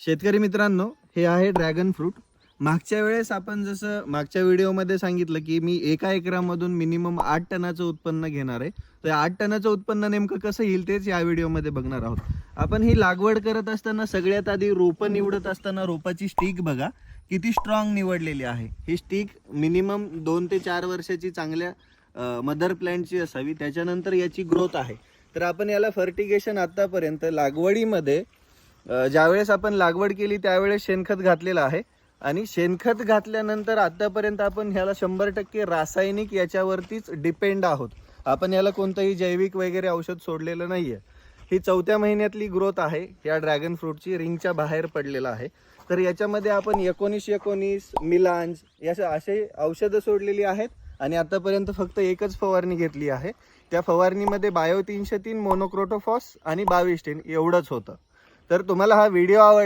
शेतकरी मित्रांनो हे आहे ड्रॅगन फ्रूट. मागच्या वेळेस आपण जसं मागच्या व्हिडिओमध्ये सांगितलं की मी एका एकरामधून मिनिमम आठ टनाचं उत्पन्न घेणार आहे. तर आठ टनाचं उत्पन्न नेमकं कसं येईल तेच या व्हिडिओमध्ये बघणार आहोत. आपण ही लागवड करत असताना सगळ्यात आधी रोपं निवडत असताना रोपाची स्टिक बघा. किती स्ट्रॉंग निवडलेली आहे. ही स्टिक मिनिमम दोन ते चार वर्षाची चांगल्या मदर प्लॅन्टची असावी. त्याच्यानंतर याची ग्रोथ आहे. तर आपण याला फर्टिगेशन आतापर्यंत लागवडीमध्ये ज्यावेळेस आपण लागवड केली त्यावेळेस शेणखत घातलेलं आहे. आणि शेणखत घातल्यानंतर आतापर्यंत आपण ह्याला शंभर टक्के रासायनिक याच्यावरतीच डिपेंड आहोत. आपण याला कोणतंही जैविक वगैरे औषध सोडलेलं नाहीये. ही चौथ्या महिन्यातली ग्रोथ आहे. या ड्रॅगन फ्रूटची रिंगच्या बाहेर पडलेला आहे. तर याच्यामध्ये आपण एकोणीस एकोणीस मिलांज या असे औषधं सोडलेली आहेत. आणि आतापर्यंत फक्त एकच फवारणी घेतली आहे. त्या फवारणीमध्ये बायो तीनशे तीन मोनोक्रोटोफॉस आणि बावीस टीन एवढंच होतं. तर तुम्हाला हा व्हिडिओ आवड